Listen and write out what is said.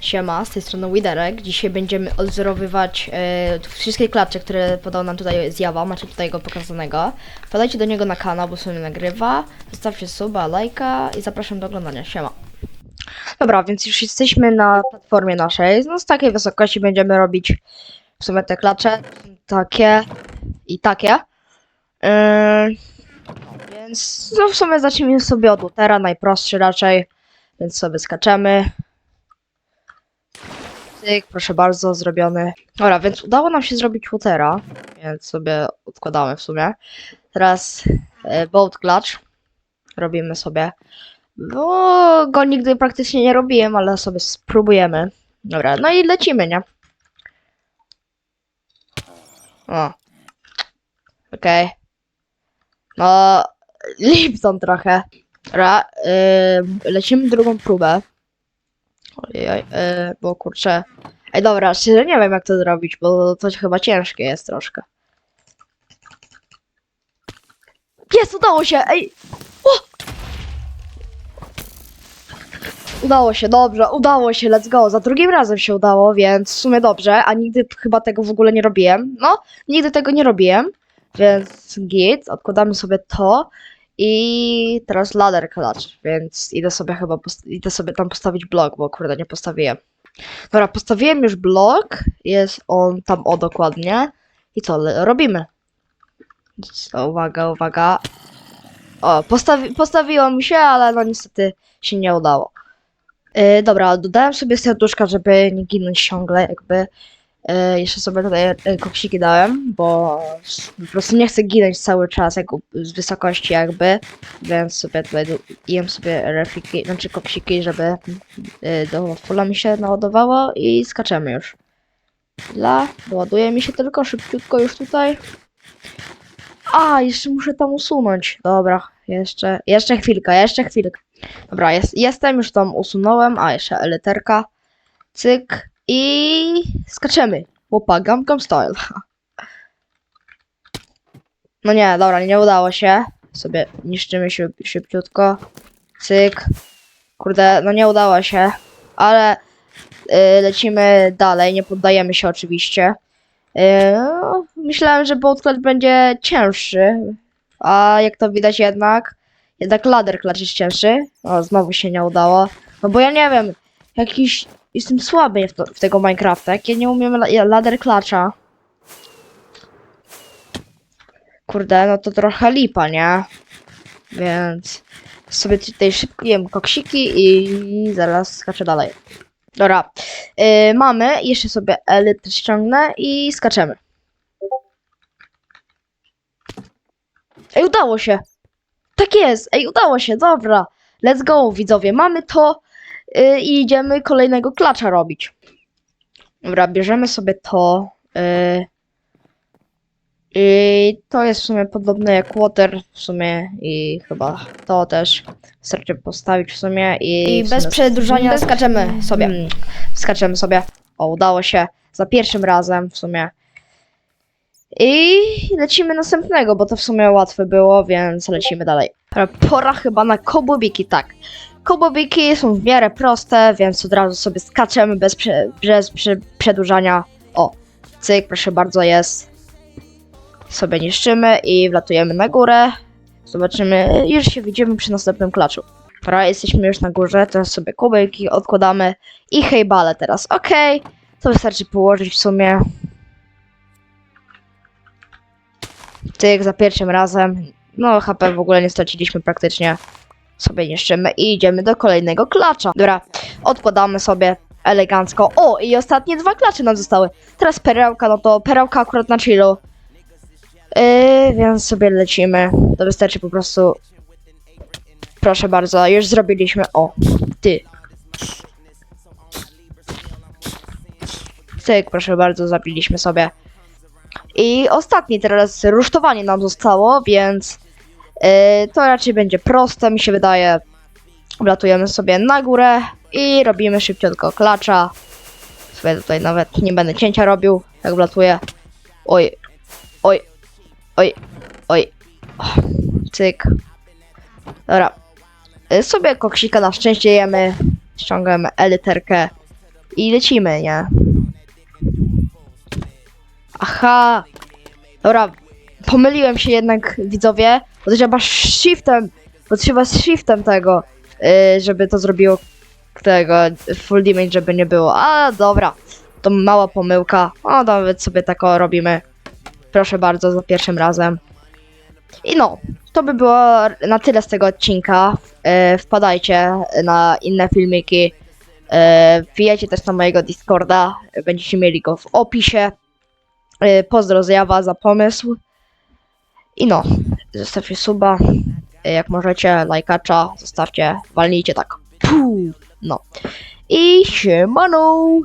Siema, z tej strony Widerek. Dzisiaj będziemy odzorowywać e, wszystkie klacze, które podał nam tutaj zjawa. Macie tutaj go pokazanego. Podajcie do niego na kanał, bo sobie nagrywa. Zostawcie suba, lajka i zapraszam do oglądania. Siema. Dobra, więc już jesteśmy na platformie naszej. No z takiej wysokości będziemy robić w sumie te klacze. Takie i takie. Yy, więc no w sumie zacznijmy sobie od Utera, najprostszy raczej. Więc sobie skaczemy. Cyk, proszę bardzo, zrobiony. Dobra, więc udało nam się zrobić Watera, więc sobie odkładamy w sumie. Teraz e, Clutch robimy sobie. Bo go nigdy praktycznie nie robiłem, ale sobie spróbujemy. Dobra, no i lecimy, nie? O. Okej. No, Lipton trochę. Dobra, yy, lecimy drugą próbę. Ojej, yy, bo kurczę. Ej, dobra, szczerze nie wiem jak to zrobić, bo to chyba ciężkie jest troszkę. Jest, udało się! Ej! O! Udało się, dobrze, udało się, let's go. Za drugim razem się udało, więc w sumie dobrze, a nigdy chyba tego w ogóle nie robiłem. No, nigdy tego nie robiłem, więc git, odkładamy sobie to. I teraz ladder clutch, więc idę sobie chyba idę sobie tam postawić blok, bo kurde nie postawiłem. Dobra, postawiłem już blok, jest on tam o dokładnie. I co, robimy. Uwaga, uwaga. O, postawi postawiło mi się, ale no niestety się nie udało. Yy, dobra, dodałem sobie serduszka, żeby nie ginąć ciągle, jakby. E, jeszcze sobie tutaj e, koksiki dałem, bo po prostu nie chcę ginąć cały czas jak, z wysokości jakby, więc sobie tutaj jem sobie refliki, znaczy koksiki, żeby e, do fulla mi się naładowało i skaczemy już. Dla, doładuje mi się tylko szybciutko już tutaj. A, jeszcze muszę tam usunąć. Dobra, jeszcze, jeszcze chwilkę, jeszcze chwilkę. Dobra, jest, jestem, już tam usunąłem, a jeszcze eliterka. Cyk. I skaczemy. Łopa, Gamcom Style. No nie, dobra, nie udało się. Sobie niszczymy się szybciutko. Cyk. Kurde, no nie udało się. Ale y, lecimy dalej, nie poddajemy się oczywiście. Y, no, myślałem, że clutch będzie cięższy. A jak to widać jednak, jednak ladder clutch jest cięższy. O, znowu się nie udało. No bo ja nie wiem, jakiś Jestem słaby w, to, w tego Minecrafta, jak ja nie umiem la ladder clutcha. Kurde, no to trochę lipa, nie? Więc sobie tutaj szybko jem koksiki i zaraz skaczę dalej. Dobra, yy, mamy, jeszcze sobie elity ściągnę i skaczemy. Ej, udało się! Tak jest, ej, udało się, dobra. Let's go, widzowie, mamy to yy, i idziemy kolejnego klacza robić. Dobra, bierzemy sobie to. Yy, I to jest w sumie podobne jak water w sumie i chyba to też wystarczy postawić w sumie i, I w bez przedłużania bez- skaczemy sobie. Mm, skaczemy sobie. O, udało się. Za pierwszym razem w sumie. I lecimy następnego, bo to w sumie łatwe było, więc lecimy dalej. Pora chyba na kobobiki, tak. Kobobiki są w miarę proste, więc od razu sobie skaczemy bez, prze, bez prze, przedłużania. O, cyk, proszę bardzo, jest. Sobie niszczymy i wlatujemy na górę. Zobaczymy, już się widzimy przy następnym klaczu. Dobra, jesteśmy już na górze, teraz sobie kubelki odkładamy i hejbale teraz. Okej, to wystarczy położyć w sumie. Tyk, za pierwszym razem. No, HP w ogóle nie straciliśmy praktycznie. Sobie niszczymy i idziemy do kolejnego klacza. Dobra, odkładamy sobie elegancko. O, i ostatnie dwa klacze nam zostały. Teraz perełka, no to perełka akurat na chillu. Yy, więc sobie lecimy. To wystarczy po prostu. Proszę bardzo, już zrobiliśmy. O, ty. Cyk, proszę bardzo, zabiliśmy sobie. I ostatni teraz rusztowanie nam zostało, więc to raczej będzie proste, mi się wydaje. Wlatujemy sobie na górę i robimy szybciutko klacza. Sobie tutaj nawet nie będę cięcia robił, jak wlatuję. Oj, oj, oj, oj. O, cyk. Dobra. Y, Sobie koksika na szczęście jemy. Ściągamy eliterkę. i lecimy, nie? Aha! Dobra, pomyliłem się jednak, widzowie, bo to trzeba shiftem, bo trzeba z shiftem tego, yy, żeby to zrobiło tego, full damage, żeby nie było. A, dobra, to mała pomyłka, o, nawet sobie tak robimy. Proszę bardzo, za pierwszym razem. I no, to by było na tyle z tego odcinka. E, wpadajcie na inne filmiki. E, wbijajcie też na mojego Discorda. Będziecie mieli go w opisie. E, pozdro z za pomysł. I no, zostawcie suba. E, jak możecie, lajkacza, zostawcie, walnijcie tak. Puh, no. I siemano!